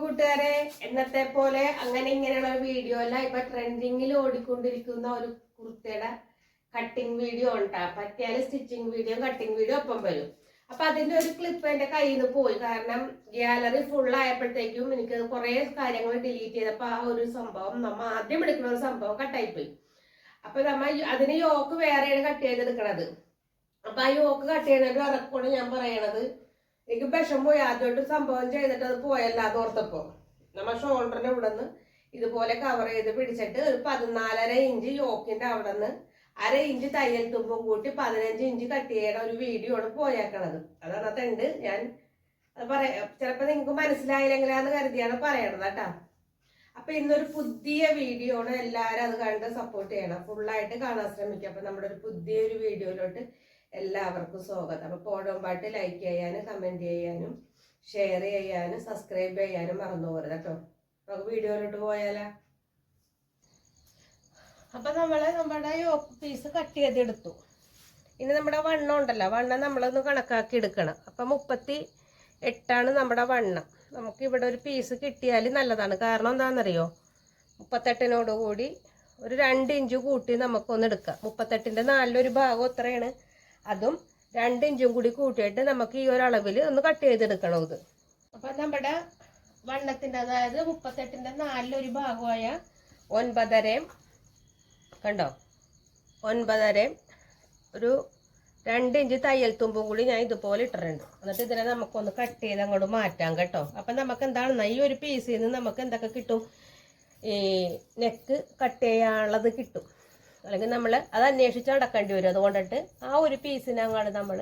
കൂട്ടുകാരെ എന്നത്തെ പോലെ അങ്ങനെ ഇങ്ങനെയുള്ള വീഡിയോ അല്ല. ഇപ്പൊ ട്രെൻഡിങ്ങിൽ ഓടിക്കൊണ്ടിരിക്കുന്ന ഒരു കുർത്തയുടെ കട്ടിങ് വീഡിയോ ഉണ്ടാ പറ്റിയാൽ സ്റ്റിച്ചിങ് വീഡിയോ കട്ടിങ് വീഡിയോ ഒപ്പം വരും. അപ്പൊ അതിന്റെ ഒരു ക്ലിപ്പ് എന്റെ കയ്യിൽ നിന്ന് പോയി. കാരണം ഗാലറി ഫുൾ ആയപ്പോഴത്തേക്കും എനിക്ക് കുറെ കാര്യങ്ങൾ ഡിലീറ്റ് ചെയ്തപ്പോ ആ ഒരു സംഭവം നമ്മ ആദ്യം എടുക്കുന്ന ഒരു സംഭവം കട്ടായി പോയി. അപ്പൊ നമ്മ അതിന് യോക്ക് വേറെയാണ് കട്ട് ചെയ്തെടുക്കണത്. അപ്പൊ ആ യോക്ക് കട്ട് ചെയ്യുന്നതിന്റെ ഉറപ്പാണ് ഞാൻ പറയണത്. എനിക്ക് വിഷം പോയി. ആദ്യമായിട്ട് സംഭവം ചെയ്തിട്ട് അത് പോയല്ല അത് ഓർത്തപ്പോ. നമ്മ ഷോൾഡറിന്റെ ഇവിടെ നിന്ന് ഇതുപോലെ കവർ ചെയ്ത് പിടിച്ചിട്ട് ഒരു പതിനാലര ഇഞ്ച് യോക്കിന്റെ അവിടെ നിന്ന് അര ഇഞ്ച് തയ്യൽ തുമ്പും കൂട്ടി പതിനഞ്ച് ഇഞ്ച് കട്ട് ചെയ്യണ ഒരു വീഡിയോ ആണ് പോയേക്കണത്. അതതിനകത്തുണ്ട് ഞാൻ അത് പറയാം ചിലപ്പോ നിങ്ങൾക്ക് മനസ്സിലായില്ലെങ്കിലാന്ന് കരുതിയാണ് പറയണത് കേട്ടാ. അപ്പൊ ഇന്നൊരു പുതിയ വീഡിയോ ആണ്. എല്ലാവരും അത് കണ്ട് സപ്പോർട്ട് ചെയ്യണം. ഫുള്ളായിട്ട് കാണാൻ ശ്രമിക്കുക അപ്പൊ നമ്മുടെ ഒരു പുതിയ ഒരു വീഡിയോയിലോട്ട് എല്ലാവർക്കും സ്വാഗതം. അപ്പൊ പോടുമ്പാട്ട് ലൈക്ക് ചെയ്യാനും കമന്റ് ചെയ്യാനും ഷെയർ ചെയ്യാനും സബ്സ്ക്രൈബ് ചെയ്യാനും മറന്നു പോകരുത് കേട്ടോ. നമുക്ക് വീഡിയോയിലോട്ട് പോയാലോ? അപ്പൊ നമ്മൾ നമ്മുടെ യോക്ക് പീസ് കട്ട് ചെയ്തെടുത്തു ഇനി നമ്മുടെ വണ്ണം ഉണ്ടല്ലോ വണ്ണം നമ്മളൊന്ന് കണക്കാക്കി എടുക്കണം. അപ്പൊ മുപ്പത്തി എട്ടാണ് നമ്മുടെ വണ്ണം. നമുക്ക് ഇവിടെ ഒരു പീസ് കിട്ടിയാൽ നല്ലതാണ്. കാരണം എന്താണെന്നറിയോ? മുപ്പത്തെട്ടിനോട് കൂടി ഒരു രണ്ട് ഇഞ്ച് കൂട്ടി നമുക്കൊന്ന് എടുക്കാം. മുപ്പത്തെട്ടിന്റെ നാലിലൊരു ഭാഗം എത്രയാണ്? അതും രണ്ട് ഇഞ്ചും കൂടി കൂട്ടിയിട്ട് നമുക്ക് ഈ ഒരു അളവിൽ ഒന്ന് കട്ട് ചെയ്തെടുക്കണം ഇത്. അപ്പൊ നമ്മുടെ വണ്ണത്തിന്റെ അതായത് മുപ്പത്തെട്ടിന്റെ നാലിലൊരു ഭാഗമായ ഒൻപതരയും കണ്ടോ? ഒൻപതരയും ഒരു രണ്ട് ഇഞ്ച് തയ്യൽ തുമ്പും കൂടി ഞാൻ ഇതുപോലെ ഇട്ടിട്ടുണ്ട്. എന്നിട്ട് ഇതിനെ നമുക്കൊന്ന് കട്ട് ചെയ്ത് അങ്ങോട്ട് മാറ്റാം കേട്ടോ. അപ്പം നമുക്ക് എന്താണ് ഈ ഒരു പീസിൽ നിന്ന് നമുക്ക് എന്തൊക്കെ കിട്ടും? ഈ നെക്ക് കട്ട് ചെയ്യാനുള്ളത് കിട്ടും. അല്ലെങ്കിൽ നമ്മൾ അത് അന്വേഷിച്ച് നടക്കേണ്ടി വരും. അതുകൊണ്ടിട്ട് ആ ഒരു പീസിനങ്ങാണ് നമ്മൾ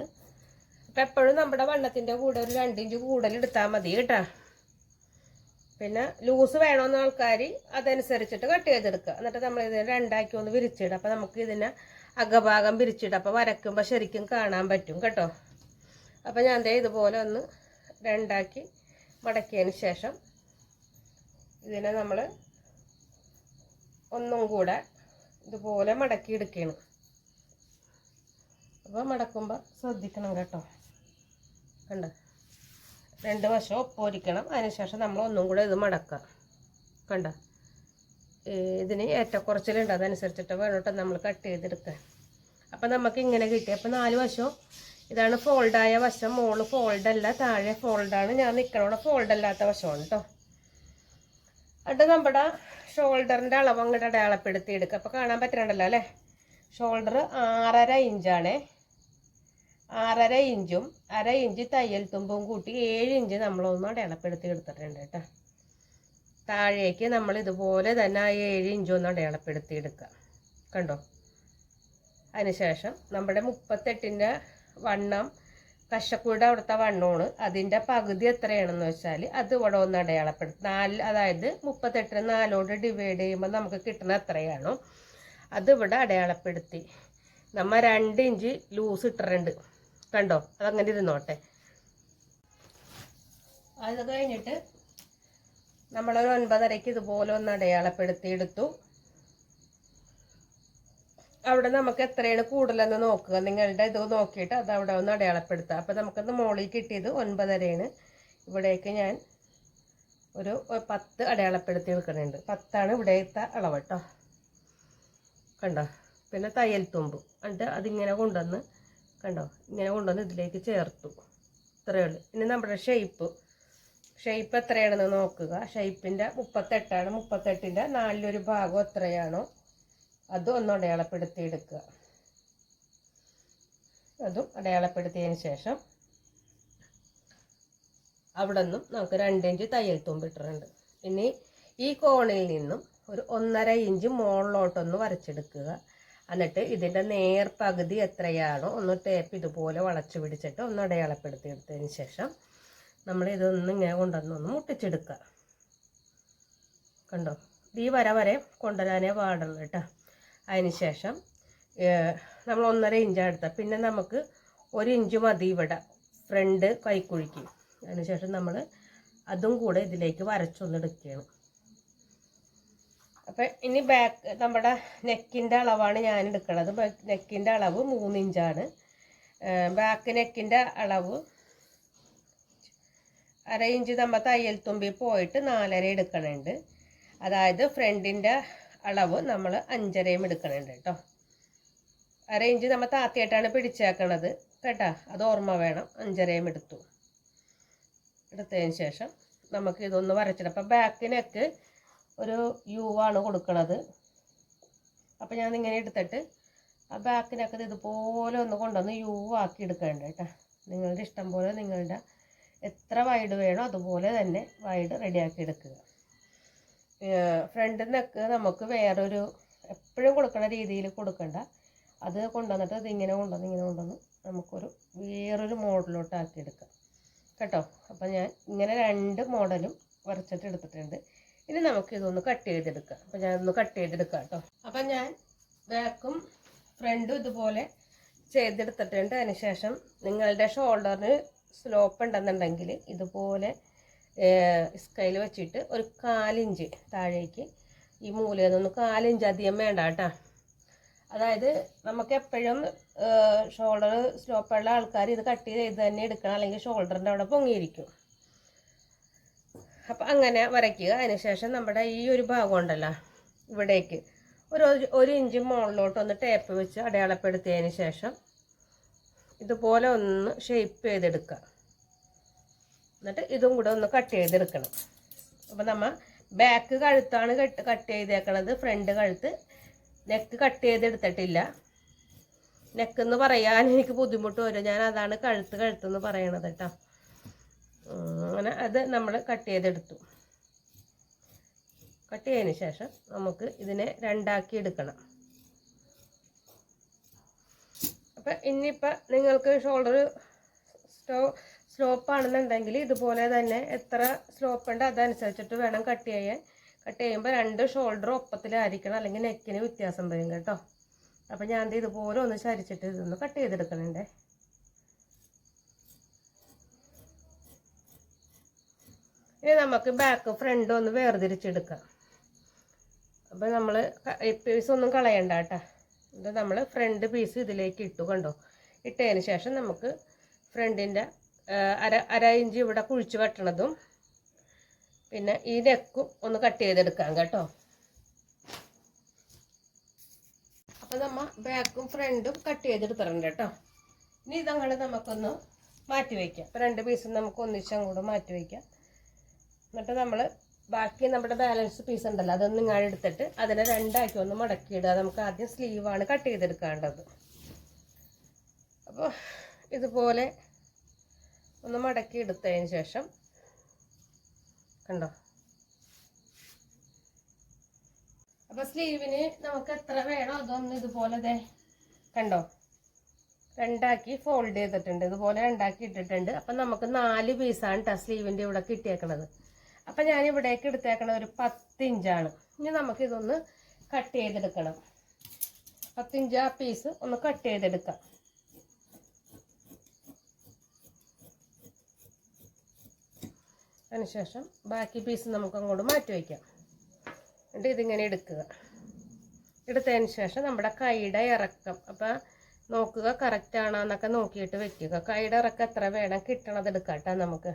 അപ്പം എപ്പോഴും നമ്മുടെ വണ്ണത്തിന്റെ കൂടെ ഒരു രണ്ട് ഇഞ്ച് മതി കേട്ടോ. പിന്നെ ലൂസ് വേണമെന്ന ആൾക്കാർ അതനുസരിച്ചിട്ട് കട്ട് ചെയ്തെടുക്കുക. എന്നിട്ട് നമ്മൾ ഇതിനെ രണ്ടാക്കി ഒന്ന് വിരിച്ചിടുക അപ്പം നമുക്ക് ഇതിനെ അകഭാഗം വിരിച്ചിടുക അപ്പോൾ വരയ്ക്കുമ്പോൾ ശരിക്കും കാണാൻ പറ്റും കേട്ടോ. അപ്പം ഞാൻ ദേ ഇതുപോലെ ഒന്ന് രണ്ടാക്കി മടക്കിയതിന് ശേഷം ഇതിനെ നമ്മൾ ഒന്നും കൂടെ ഇതുപോലെ മടക്കി എടുക്കണം. അപ്പോൾ മടക്കുമ്പോൾ ശ്രദ്ധിക്കണം കേട്ടോ. കണ്ടോ? രണ്ട് വശം ഒപ്പൊരിക്കണം അതിനുശേഷം നമ്മൾ ഒന്നും കൂടെ ഇത് മടക്കാം കണ്ട? ഇതിന് ഏറ്റക്കുറച്ചിലുണ്ട്. അതനുസരിച്ചിട്ട് വേണോട്ടോ നമ്മൾ കട്ട് ചെയ്തെടുക്കാൻ അപ്പം നമുക്ക് ഇങ്ങനെ കിട്ടി. അപ്പം നാല് വശവും ഇതാണ് ഫോൾഡായ വശം. മോൾ ഫോൾഡല്ല താഴെ ഫോൾഡാണ് ഞാൻ നിൽക്കണോടെ ഫോൾഡല്ലാത്ത വശമാണ് കേട്ടോ. അത് നമ്മുടെ ഷോൾഡറിന്റെ അളവ് അങ്ങോട്ട് അടയാളപ്പെടുത്തി എടുക്കുക അപ്പോൾ കാണാൻ പറ്റണ്ടല്ലോ അല്ലേ? ഷോൾഡർ ആറര ഇഞ്ചാണ്. ആറര ഇഞ്ചും അര ഇഞ്ച് തയ്യൽ തുമ്പും കൂട്ടി ഏഴ് ഇഞ്ച് നമ്മളൊന്ന് അടയാളപ്പെടുത്തി എടുത്തിട്ടുണ്ട് കേട്ടോ. താഴേക്ക് നമ്മൾ ഇതുപോലെ തന്നെ ആ ഏഴ് ഇഞ്ചൊന്ന് അടയാളപ്പെടുത്തി എടുക്കുക കണ്ടോ? അതിനുശേഷം നമ്മുടെ മുപ്പത്തെട്ടിന്റെ വണ്ണം കശക്കുയുടെ അവിടുത്തെ വണ്ണമാണ് അതിന്റെ പകുതി എത്രയാണെന്ന് വെച്ചാൽ അത് ഇവിടെ ഒന്ന് അടയാളപ്പെടുത്തും. നാല് അതായത് മുപ്പത്തെട്ടിന് നാലോട് ഡിവൈഡ് ചെയ്യുമ്പോൾ നമുക്ക് കിട്ടുന്ന എത്രയാണോ അത് ഇവിടെ അടയാളപ്പെടുത്തി. നമ്മൾ രണ്ട് ഇഞ്ച് ലൂസ് ഇട്ടിട്ടുണ്ട്. കണ്ടോ? അതങ്ങനെ ഇരുന്നോട്ടെ. അത് കഴിഞ്ഞിട്ട് നമ്മളൊരു ഒൻപതരയ്ക്ക് ഇതുപോലെ ഒന്ന് അടയാളപ്പെടുത്തി എടുത്തു അവിടെ നമുക്ക് എത്രയാണ് കൂടുതലെന്ന് നോക്കുക. നിങ്ങളുടെ ഇത് നോക്കിയിട്ട് അത് അവിടെ ഒന്ന് അടയാളപ്പെടുത്തുക. അപ്പം നമുക്കത് മുകളിൽ കിട്ടിയത് ഒൻപതരയാണ്. ഇവിടേക്ക് ഞാൻ ഒരു പത്ത് അടയാളപ്പെടുത്തി വെക്കുന്നുണ്ട്. പത്താണ് ഇവിടത്തെ അളവ് കേട്ടോ. കണ്ടോ? പിന്നെ തയ്യൽ തുമ്പ്. എന്നിട്ട് അതിങ്ങനെ കൊണ്ടുവന്ന് കണ്ടോ? ഇങ്ങനെ കൊണ്ടുവന്ന് ഇതിലേക്ക് ചേർത്തു. ഇത്രയേ ഉള്ളൂ. ഇനി നമ്മുടെ ഷേപ്പ്. ഷേപ്പ് എത്രയാണെന്ന് നോക്കുക. ഷേപ്പിന്റെ മുപ്പത്തെട്ടാണ്. മുപ്പത്തെട്ടിന്റെ നാലിലൊരു ഭാഗം എത്രയാണോ അതും ഒന്ന് അടയാളപ്പെടുത്തി എടുക്കുക. അതും അടയാളപ്പെടുത്തിയതിന് ശേഷം അവിടെ നിന്നും നമുക്ക് രണ്ട് ഇഞ്ച് തയ്യൽ തുമ്പിട്ടിട്ടുണ്ട് ഇനി ഈ കോണിൽ നിന്നും ഒരു ഒന്നര ഇഞ്ച് മുകളിലോട്ടൊന്ന് വരച്ചെടുക്കുക. എന്നിട്ട് ഇതിന്റെ നേർ പകുതി എത്രയാണോ ഒന്ന് ടേപ്പ് ഇതുപോലെ വളച്ചു പിടിച്ചിട്ട് ഒന്ന് അടയാളപ്പെടുത്തി എടുത്തതിന് ശേഷം നമ്മൾ ഇതൊന്ന് ഇങ്ങനെ കൊണ്ടുവന്ന് ഒന്ന് മുട്ടിച്ചെടുക്കുക. കണ്ടോ? ഈ വര വരെ കൊണ്ടുവരാനേ പാടുള്ളൂ കേട്ടോ. അതിന് ശേഷം നമ്മൾ ഒന്നര ഇഞ്ചാണ് എടുത്തത്. പിന്നെ നമുക്ക് ഒരു ഇഞ്ച് മതി ഇവിടെ. ഫ്രണ്ട് കൈക്കുഴിക്ക് അതിനുശേഷം നമ്മൾ അതും കൂടെ ഇതിലേക്ക് വരച്ചൊന്നെടുക്കുകയാണ് അപ്പം ഇനി ബാക്ക് നമ്മുടെ നെക്കിന്റെ അളവാണ് ഞാൻ എടുക്കുന്നത് നെക്കിന്റെ അളവ് മൂന്ന് ഇഞ്ചാണ്. ബാക്ക് നെക്കിന്റെ അളവ് അര ഇഞ്ച് നമ്മൾ തയ്യൽ തുമ്പി പോയിട്ട് നാലര എടുക്കണുണ്ട്. അതായത് ഫ്രണ്ടിന്റെ അളവ് നമ്മൾ അഞ്ചരയും എടുക്കണുണ്ട് കേട്ടോ. അര ഇഞ്ച് നമ്മൾ താത്തിയായിട്ടാണ് പിടിച്ചേക്കണത് കേട്ടോ. അത് ഓർമ്മ വേണം. അഞ്ചരയും എടുത്തു. എടുത്തതിന് ശേഷം നമുക്ക് ഇതൊന്ന് വരച്ചിടാം. അപ്പം ബാക്കിനൊക്കെ ഒരു യു ആണ് കൊടുക്കണത്. അപ്പം ഞാൻ ഇങ്ങനെ എടുത്തിട്ട് ആ ബാക്കിനൊക്കെ ഇതുപോലെ ഒന്ന് കൊണ്ടുവന്ന് യു ആക്കി എടുക്കേണ്ട കേട്ടോ. നിങ്ങളുടെ ഇഷ്ടം പോലെ നിങ്ങളുടെ എത്ര വൈഡ് വേണോ അതുപോലെ തന്നെ വൈഡ് റെഡിയാക്കി എടുക്കുക. ഫ്രണ്ടിൽ നെക്ക് നമുക്ക് വേറൊരു എപ്പോഴും കൊടുക്കുന്ന രീതിയിൽ കൊടുക്കണ്ട. അത് കൊണ്ടുവന്നിട്ട് ഇതിങ്ങനെ കൊണ്ടുവന്ന് ഇങ്ങനെ കൊണ്ടുവന്ന് നമുക്കൊരു വേറൊരു മോഡലോട്ട് ആക്കി എടുക്കാം കേട്ടോ? അപ്പം ഞാൻ ഇങ്ങനെ രണ്ട് മോഡലും വരച്ചിട്ട് എടുത്തിട്ടുണ്ട്. ഇനി നമുക്ക് ഇതൊന്ന് കട്ട് ചെയ്തെടുക്കാം. അപ്പം ഞാൻ ഒന്ന് കട്ട് ചെയ്തെടുക്കാം കേട്ടോ. അപ്പം ഞാൻ ബാക്കും ഫ്രണ്ടും ഇതുപോലെ ചെയ്തെടുത്തിട്ടുണ്ട്. അതിനുശേഷം നിങ്ങളുടെ ഷോൾഡറിന് സ്ലോപ്പ് ഉണ്ടെന്നുണ്ടെങ്കിൽ ഇതുപോലെ സ്കൈൽ വെച്ചിട്ട് ഒരു കാലിഞ്ച് താഴേക്ക് ഈ മൂലയിൽ നിന്ന് കാലിഞ്ച് അധികം വേണ്ട കേട്ടോ. അതായത് നമുക്ക് എപ്പോഴും ഷോൾഡർ സ്ലോപ്പുള്ള ആൾക്കാർ ഇത് കട്ട് ചെയ്ത് തന്നെ എടുക്കണം. അല്ലെങ്കിൽ ഷോൾഡറിന്റെ അവിടെ പൊങ്ങിയിരിക്കും. അപ്പം അങ്ങനെ വരയ്ക്കുക. അതിനുശേഷം നമ്മുടെ ഈ ഒരു ഭാഗം ഉണ്ടല്ലോ ഇവിടേക്ക് ഒരു ഒരു ഇഞ്ച് മുകളിലോട്ട് ഒന്ന് ടേപ്പ് വെച്ച് അടയാളപ്പെടുത്തിയതിന് ശേഷം ഇതുപോലെ ഒന്ന് ഷേപ്പ് ചെയ്തെടുക്കുക. എന്നിട്ട് ഇതും കൂടെ ഒന്ന് കട്ട് ചെയ്തെടുക്കണം. അപ്പം നമ്മൾ ബാക്ക് കഴുത്താണ് കട്ട് കട്ട് ചെയ്തേക്കണത്. ഫ്രണ്ട് കഴുത്ത് നെക്ക് കട്ട് ചെയ്തെടുത്തിട്ടില്ല. നെക്ക് എന്ന് പറയാൻ എനിക്ക് ബുദ്ധിമുട്ട് വരും. ഞാൻ അതാണ് കഴുത്ത് കഴുത്തെന്ന് പറയണത് കേട്ടോ. അങ്ങനെ അത് നമ്മൾ കട്ട് ചെയ്തെടുത്തു. കട്ട് ചെയ്തതിന് ശേഷം നമുക്ക് ഇതിനെ രണ്ടാക്കി എടുക്കണം. അപ്പം ഇനിയിപ്പം നിങ്ങൾക്ക് ഷോൾഡർ സ്റ്റോ സ്ലോപ്പ് ആണെന്നുണ്ടെങ്കിൽ ഇതുപോലെ തന്നെ എത്ര സ്ലോപ്പ് ഉണ്ട് അതനുസരിച്ചിട്ട് വേണം കട്ട് ചെയ്യാൻ. കട്ട് ചെയ്യുമ്പോൾ രണ്ട് ഷോൾഡർ ഒപ്പത്തിലായിരിക്കണം അല്ലെങ്കിൽ നെക്കിന് വ്യത്യാസം വരും കേട്ടോ. അപ്പം ഞാൻ ദേ ഇതുപോലെ ഒന്ന് ചരിച്ചിട്ട് ഇതൊന്ന് കട്ട് ചെയ്തെടുക്കുന്നുണ്ട് ഇനി നമുക്ക് ബാക്ക് ഫ്രണ്ട് ഒന്ന് വേർതിരിച്ചെടുക്കാം. അപ്പം നമ്മൾ പീസ് ഒന്നും കളയണ്ട കേട്ടോ. ഇത് നമ്മൾ ഫ്രണ്ട് പീസ് ഇതിലേക്ക് ഇട്ടു കണ്ടോ? ഇട്ടതിന് ശേഷം നമുക്ക് ഫ്രണ്ടിന്റെ അര അര ഇഞ്ച് ഇവിടെ കുഴിച്ച് വെട്ടണതും. പിന്നെ ഈ നെക്കും ഒന്ന് കട്ട് ചെയ്തെടുക്കാം കേട്ടോ. അപ്പോൾ നമ്മ ബാക്കും ഫ്രണ്ടും കട്ട് ചെയ്തെടുത്തിട്ടുണ്ട് കേട്ടോ. ഇനി ഇതങ്ങൾ നമുക്കൊന്ന് മാറ്റി വയ്ക്കാം രണ്ട് പീസും നമുക്ക് ഒന്നിച്ചങ്ങോട്ട് മാറ്റി വയ്ക്കാം എന്നിട്ട് നമ്മൾ ബാക്കി നമ്മുടെ ബാലൻസ് പീസ് ഉണ്ടല്ലോ അതൊന്ന് ഇങ്ങാട് എടുത്തിട്ട് അതിനെ രണ്ടാക്കി ഒന്ന് മടക്കിയിടുക. നമുക്ക് ആദ്യം സ്ലീവാണ് കട്ട് ചെയ്തെടുക്കേണ്ടത്. അപ്പോൾ ഇതുപോലെ ഒന്ന് മടക്കി എടുത്തതിന് ശേഷം കണ്ടോ? അപ്പോൾ സ്ലീവിന് നമുക്ക് എത്ര വേണോ അതൊന്ന് ഇതുപോലെ ദേ കണ്ടോ? രണ്ടാക്കി ഫോൾഡ് ചെയ്തിട്ടുണ്ട്. ഇതുപോലെ രണ്ടാക്കി ഇട്ടിട്ടുണ്ട്. അപ്പം നമുക്ക് നാല് പീസാണ് കേട്ടോ സ്ലീവിന്റെ ഇവിടെ കിട്ടിയേക്കണത്. അപ്പം ഞാൻ ഇവിടേക്ക് എടുത്തേക്കണത് ഒരു പത്തിഞ്ചാണ് ഇനി നമുക്ക് ഇതൊന്ന് കട്ട് ചെയ്തെടുക്കണം. പത്തിഞ്ച് ആ പീസ് ഒന്ന് കട്ട് ചെയ്തെടുക്കാം. അതിനുശേഷം ബാക്കി പീസ് നമുക്ക് അങ്ങോട്ട് മാറ്റി വയ്ക്കാം. എന്നിട്ട് ഇതിങ്ങനെ എടുക്കുക. എടുത്തതിന് ശേഷം നമ്മുടെ കൈയുടെ ഇറക്കം. അപ്പം നോക്കുക കറക്റ്റ് ആണോ എന്നൊക്കെ നോക്കിയിട്ട് വെക്കുക. കൈയുടെ ഇറക്കം എത്ര വേണം കിട്ടണത് എടുക്കാം കേട്ടോ നമുക്ക്.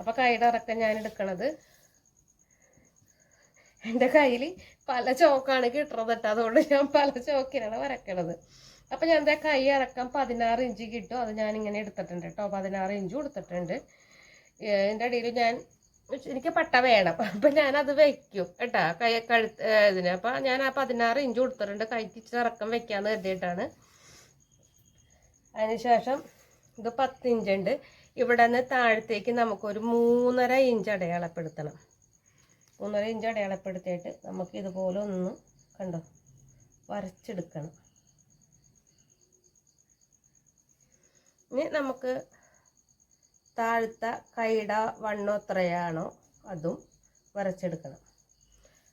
അപ്പോൾ കൈയുടെ ഇറക്കം ഞാൻ എടുക്കണത് എന്റെ കയ്യിൽ പല ചോക്കാണ് കിട്ടണത് കേട്ടോ അതുകൊണ്ട് ഞാൻ പല ചോക്കിനാണ് വരക്കണത്. അപ്പം ഞാൻ എന്താ കൈ ഇറക്കം പതിനാറ് ഇഞ്ച് കിട്ടും. അത് ഞാൻ ഇങ്ങനെ എടുത്തിട്ടുണ്ട് കേട്ടോ പതിനാറ് ഇഞ്ച് കൊടുത്തിട്ടുണ്ട്. ഇതിന്റെ ഇടയിൽ ഞാൻ എനിക്ക് പട്ട വേണം. അപ്പം ഞാനത് വെക്കും കേട്ടാ. കൈ കഴുത്ത് ഇതിന്. അപ്പം ഞാൻ ആ പതിനാറ് ഇഞ്ച് കൊടുത്തിട്ടുണ്ട്. കൈക്ക് ഇറക്കം വെക്കാന്ന് കരുതിയിട്ടാണ്. അതിനുശേഷം ഇത് പത്ത് ഇഞ്ച് ഉണ്ട് ഇവിടെ നിന്ന് താഴത്തേക്ക് നമുക്കൊരു മൂന്നര ഇഞ്ച് അടയാളപ്പെടുത്തണം. മൂന്നര ഇഞ്ച് അടയാളപ്പെടുത്തിയിട്ട് നമുക്ക് ഇതുപോലെ ഒന്ന് കണ്ടോ? വരച്ചെടുക്കണം. ഇനി നമുക്ക് താഴത്തെ കൈട വണ്ണം എത്രയാണോ അതും വരച്ചെടുക്കണം.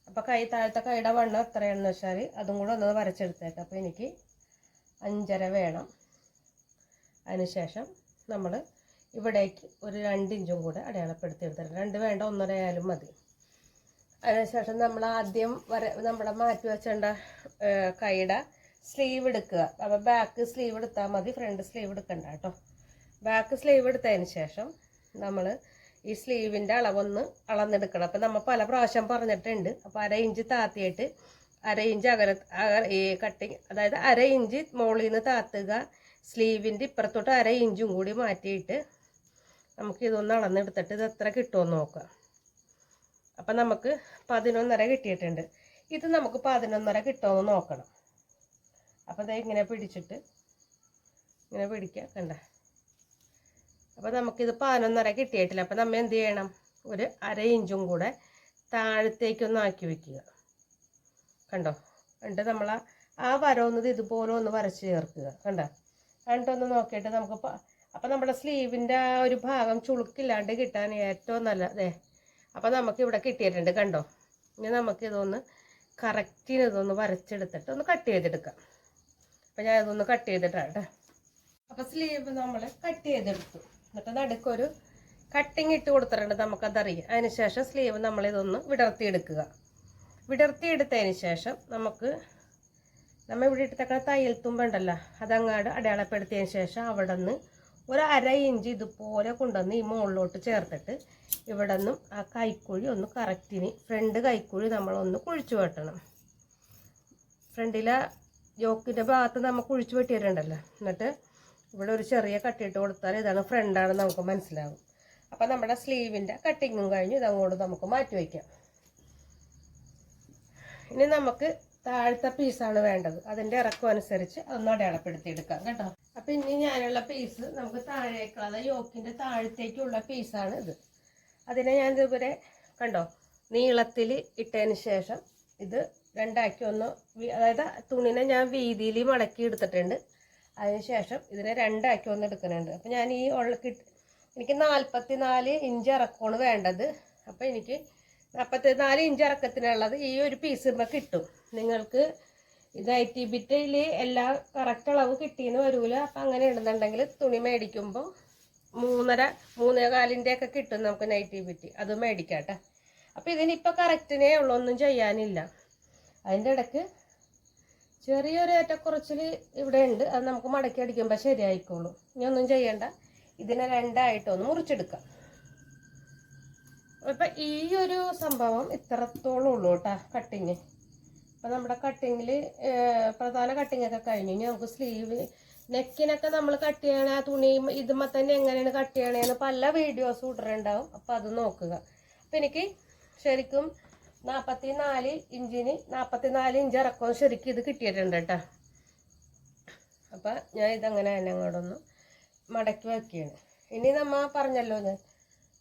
അപ്പോൾ കൈ താഴത്തെ കൈട വണ്ണം എത്രയാണെന്ന് വെച്ചാൽ അതും കൂടെ ഒന്ന് വരച്ചെടുത്തേക്കാം. അപ്പോൾ എനിക്ക് അഞ്ചര വേണം. അതിനുശേഷം നമ്മൾ ഇവിടേക്ക് ഒരു രണ്ട് ഇഞ്ചും കൂടെ അടയാളപ്പെടുത്തി എടുത്തിട്ടുണ്ട്. രണ്ട് വേണ്ട ഒന്നര ആയാലും മതി. അതിനുശേഷം നമ്മൾ ആദ്യം വര നമ്മുടെ മാറ്റി വെച്ചേണ്ട കൈയുടെ സ്ലീവ് എടുക്കുക. അപ്പോൾ ബാക്ക് സ്ലീവ് എടുത്താൽ മതി ഫ്രണ്ട് സ്ലീവ് എടുക്കണ്ട കേട്ടോ. ബാക്ക് സ്ലീവ് എടുത്തതിന് ശേഷം നമ്മൾ ഈ സ്ലീവിന്റെ അളവൊന്ന് അളന്നെടുക്കണം. അപ്പം നമ്മൾ പല പ്രാവശ്യം പറഞ്ഞിട്ടുണ്ട്. അപ്പോൾ അര ഇഞ്ച് താത്തിയിട്ട് അര ഇഞ്ച് അകല ഈ കട്ടിങ് അതായത് അര ഇഞ്ച് മുകളിൽ നിന്ന് താത്തുക സ്ലീവിന്റെ ഇപ്പുറത്തോട്ട് അര ഇഞ്ചും കൂടി മാറ്റിയിട്ട് നമുക്ക് ഇതൊന്ന് അളന്നെടുത്തിട്ട് ഇത് എത്ര കിട്ടുമെന്ന് നോക്കാം. അപ്പം നമുക്ക് പതിനൊന്നര കിട്ടിയിട്ടുണ്ട്. ഇത് നമുക്ക് പതിനൊന്നര കിട്ടുമെന്ന് നോക്കണം. അപ്പം ദേ ഇങ്ങനെ പിടിച്ചിട്ട് ഇങ്ങനെ പിടിക്കുക കണ്ട? അപ്പോൾ നമുക്കിത് പതിനൊന്നര കിട്ടിയിട്ടില്ല. അപ്പോൾ നമ്മൾ എന്ത് ചെയ്യണം? ഒരു അര ഇഞ്ചും കൂടെ താഴത്തേക്കൊന്ന് ആക്കി വെക്കുക. കണ്ടോ? എന്നിട്ട് നമ്മൾ ആ- വരവുന്നത് ഇതുപോലെ ഒന്ന് വരച്ച് ചേർക്കുക. കണ്ടോ? എന്നിട്ടൊന്ന് നോക്കിയിട്ട് നമുക്ക് അപ്പോൾ അപ്പം നമ്മുടെ സ്ലീവിന്റെ ആ ഒരു ഭാഗം ചുളുക്കില്ലാണ്ട് കിട്ടാൻ ഏറ്റവും നല്ല അതെ നമുക്ക് ഇവിടെ കിട്ടിയിട്ടുണ്ട്. കണ്ടോ? ഇനി നമുക്ക് ഇതൊന്ന് കറക്റ്റിന് ഇതൊന്ന് വരച്ചെടുത്തിട്ട് ഒന്ന് കട്ട് ചെയ്തെടുക്കാം. അപ്പം ഞാൻ ഇതൊന്ന് കട്ട് ചെയ്തിട്ടാണ് അപ്പം സ്ലീവ് നമ്മൾ കട്ട് ചെയ്തെടുത്തു. എന്നിട്ട് നടുക്കൊരു കട്ടിങ് ഇട്ട് കൊടുത്തിട്ടുണ്ട് നമുക്കതറിയാം. അതിന് ശേഷം സ്ലീവ് നമ്മളിതൊന്ന് വിടർത്തിയെടുക്കുക. വിടർത്തിയെടുത്തതിന് ശേഷം നമുക്ക് നമ്മൾ ഇവിടെ ഇട്ടേക്കണ തയ്യൽ തുമ്പുണ്ടല്ലോ അതങ്ങാട് അടയാളപ്പെടുത്തിയതിന് ശേഷം അവിടെ നിന്ന് ഒരു അര ഇഞ്ച് ഇതുപോലെ കൊണ്ടുവന്ന് ഈ മുകളിലോട്ട് ചേർത്തിട്ട് ഇവിടെ നിന്നും ആ കൈക്കുഴി ഒന്ന് കറക്റ്റിന് ഫ്രണ്ട് കൈക്കുഴി നമ്മളൊന്ന് കുഴിച്ചു വെട്ടണം. ഫ്രണ്ടിലെ യോക്കിന്റെ ഭാഗത്ത് നമ്മൾ കുഴിച്ചു വെട്ടിയിട്ടുണ്ടല്ലോ എന്നിട്ട് ഇവിടെ ഒരു ചെറിയ കട്ടിട്ട് കൊടുത്താൽ ഇതാണ് ഫ്രണ്ടാണ് നമുക്ക് മനസ്സിലാവും. അപ്പം നമ്മുടെ സ്ലീവിന്റെ കട്ടിങ്ങും കഴിഞ്ഞ് ഇതങ്ങോട്ട് നമുക്ക് മാറ്റി വയ്ക്കാം. ഇനി നമുക്ക് താഴത്തെ പീസാണ് വേണ്ടത്. അതിന്റെ ഇറക്കം അനുസരിച്ച് അതൊന്ന് അടയാളപ്പെടുത്തിയെടുക്കാം കേട്ടോ. അപ്പം ഇനി ഞാനുള്ള പീസ് നമുക്ക് താഴേക്കുള്ള യോക്കിന്റെ താഴത്തേക്കുള്ള പീസാണ് ഇത്. അതിനെ ഞാൻ ഇതുവരെ കണ്ടോ നീളത്തിൽ ഇട്ടതിന് ശേഷം ഇത് രണ്ടാക്കി ഒന്ന് അതായത് തുണിനെ ഞാൻ വീതിയിൽ മടക്കി എടുത്തിട്ടുണ്ട്. അതിന് ശേഷം ഇതിനെ രണ്ടാക്കി ഒന്ന് എടുക്കുന്നുണ്ട്. അപ്പം ഞാൻ ഈ ഉള്ള കിട്ട് എനിക്ക് നാൽപ്പത്തി നാല് ഇഞ്ച് ഇറക്കമാണ് വേണ്ടത്. അപ്പം എനിക്ക് നാൽപ്പത്തി നാല് ഇഞ്ച് ഇറക്കത്തിനുള്ളത് ഈ ഒരു പീസ് ഇപ്പം കിട്ടും. നിങ്ങൾക്ക് ഇത് ഐ ടി ബിറ്റിൽ എല്ലാ കറക്റ്റ് അളവ് കിട്ടിയെന്ന് വരൂല. അപ്പം അങ്ങനെ ഉണ്ടെന്നുണ്ടെങ്കിൽ തുണി മേടിക്കുമ്പോൾ മൂന്നര മൂന്നേ കാലിന്റെ ഒക്കെ കിട്ടും നമുക്ക് നൈറ്റി ബിറ്റി. അത് മേടിക്കാം കേട്ടോ. അപ്പം ഇതിനിപ്പോൾ കറക്റ്റിനേ ഉള്ളൂ ഒന്നും ചെയ്യാനില്ല. അതിന്റെ ഇടയ്ക്ക് ചെറിയൊരു ഏറ്റക്കുറച്ചിൽ ഇവിടെ ഉണ്ട് അത് നമുക്ക് മടക്കി അടിക്കുമ്പോൾ ശരിയായിക്കോളും. ഇനി ഒന്നും ചെയ്യണ്ട. ഇതിനെ രണ്ടായിട്ടൊന്ന് മുറിച്ചെടുക്കാം. അപ്പം ഈ ഒരു സംഭവം ഇത്രത്തോളം ഉള്ളൂ കേട്ടോ കട്ടിങ് അപ്പം നമ്മുടെ കട്ടിങ്ങിൽ പ്രധാന കട്ടിങ് ഒക്കെ കഴിഞ്ഞു. ഇനി നമുക്ക് സ്ലീവ് നെക്കിനൊക്കെ നമ്മൾ കട്ട് ചെയ്യണ തുണി ഇതുമ്മ തന്നെ എങ്ങനെയാണ് കട്ട് ചെയ്യണേന്ന് പല വീഡിയോസും ഇട്ടിട്ടുണ്ടാവും. അപ്പം അത് നോക്കുക. അപ്പം എനിക്ക് ശരിക്കും നാൽപ്പത്തി നാല് ഇഞ്ചിന് നാൽപ്പത്തി നാല് ഇഞ്ച് ഇറക്കവും ശരിക്കും ഇത് കിട്ടിയിട്ടുണ്ട് കേട്ടോ. അപ്പം ഞാൻ ഇതങ്ങനെ തന്നെ അങ്ങോട്ടൊന്ന് മടക്കി വയ്ക്കുകയാണ് ഇനി നമ്മൾ പറഞ്ഞല്ലോ ഞാൻ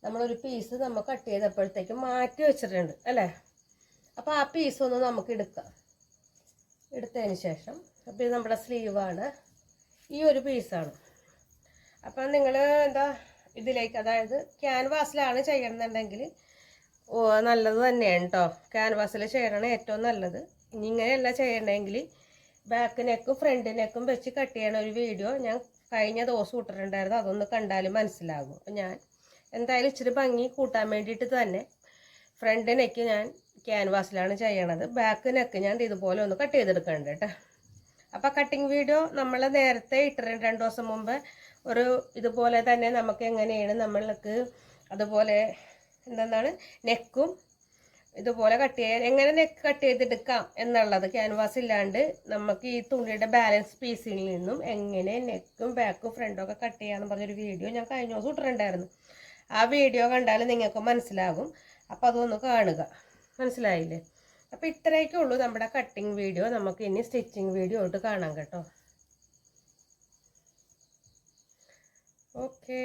നമ്മളൊരു പീസ് നമ്മൾ കട്ട് ചെയ്തപ്പോഴത്തേക്കും മാറ്റി വെച്ചിട്ടുണ്ട് അല്ലേ? അപ്പോൾ ആ പീസ് ഒന്ന് നമുക്ക് എടുക്കാം. എടുത്തതിന് ശേഷം അപ്പോൾ ഇത് നമ്മുടെ സ്ലീവാണ് ഈ ഒരു പീസാണ് അപ്പം നിങ്ങൾ എന്താ ഇതിലേക്ക് അതായത് ക്യാൻവാസിലാണ് ചെയ്യണമെന്നുണ്ടെങ്കിൽ നല്ലത് തന്നെയാണ് കേട്ടോ ക്യാൻവാസിൽ ചെയ്യണമാണ് ഏറ്റവും നല്ലത്. ഇനി ഇങ്ങനെയല്ല ചെയ്യണമെങ്കിൽ ബാക്ക് നെക്കും ഫ്രണ്ട് നെക്കും വെച്ച് കട്ട് ചെയ്യണ ഒരു വീഡിയോ ഞാൻ കഴിഞ്ഞ ദിവസം ഇട്ടിട്ടുണ്ടായിരുന്നു. അതൊന്ന് കണ്ടാൽ മനസ്സിലാകും. ഞാൻ എന്തായാലും ഇച്ചിരി ഭംഗി കൂട്ടാൻ വേണ്ടിയിട്ട് തന്നെ ഫ്രണ്ട് നെക്ക് ഞാൻ ക്യാൻവാസിലാണ് ചെയ്യണത്. ബാക്ക് നെക്ക് ഞാൻ ഇതുപോലെ ഒന്ന് കട്ട് ചെയ്തെടുക്കണ്ട കേട്ടോ അപ്പോൾ കട്ടിങ് വീഡിയോ നമ്മൾ നേരത്തെ ഇട്ടിട്ടുണ്ട്. രണ്ട് ദിവസം മുമ്പ് ഒരു ഇതുപോലെ തന്നെ നമുക്ക് എങ്ങനെയാണ് നമ്മൾക്ക് അതുപോലെ എന്താണ് നെക്കും ഇതുപോലെ കട്ട് ചെയ്യാൻ എങ്ങനെ നെക്ക് കട്ട് ചെയ്തെടുക്കാം എന്നുള്ളത് ക്യാൻവാസ് ഇല്ലാണ്ട് നമുക്ക് ഈ തുണിയുടെ ബാലൻസ് പീസിൽ നിന്നും എങ്ങനെ നെക്കും ബാക്കും ഫ്രണ്ടും ഒക്കെ കട്ട് ചെയ്യാന്ന് പറഞ്ഞൊരു വീഡിയോ ഞാൻ കഴിഞ്ഞ ദിവസം ഇട്ടിട്ടുണ്ടായിരുന്നു. ആ വീഡിയോ കണ്ടാൽ നിങ്ങൾക്ക് മനസ്സിലാകും. അപ്പോൾ അതൊന്ന് കാണുക. മനസ്സിലായില്ലേ? അപ്പോൾ ഇത്രയൊക്കെ ഉള്ളൂ നമ്മുടെ കട്ടിങ് വീഡിയോ നമുക്ക് ഇനി സ്റ്റിച്ചിങ് വീഡിയോ ആയിട്ട് കാണാം കേട്ടോ. ഓക്കേ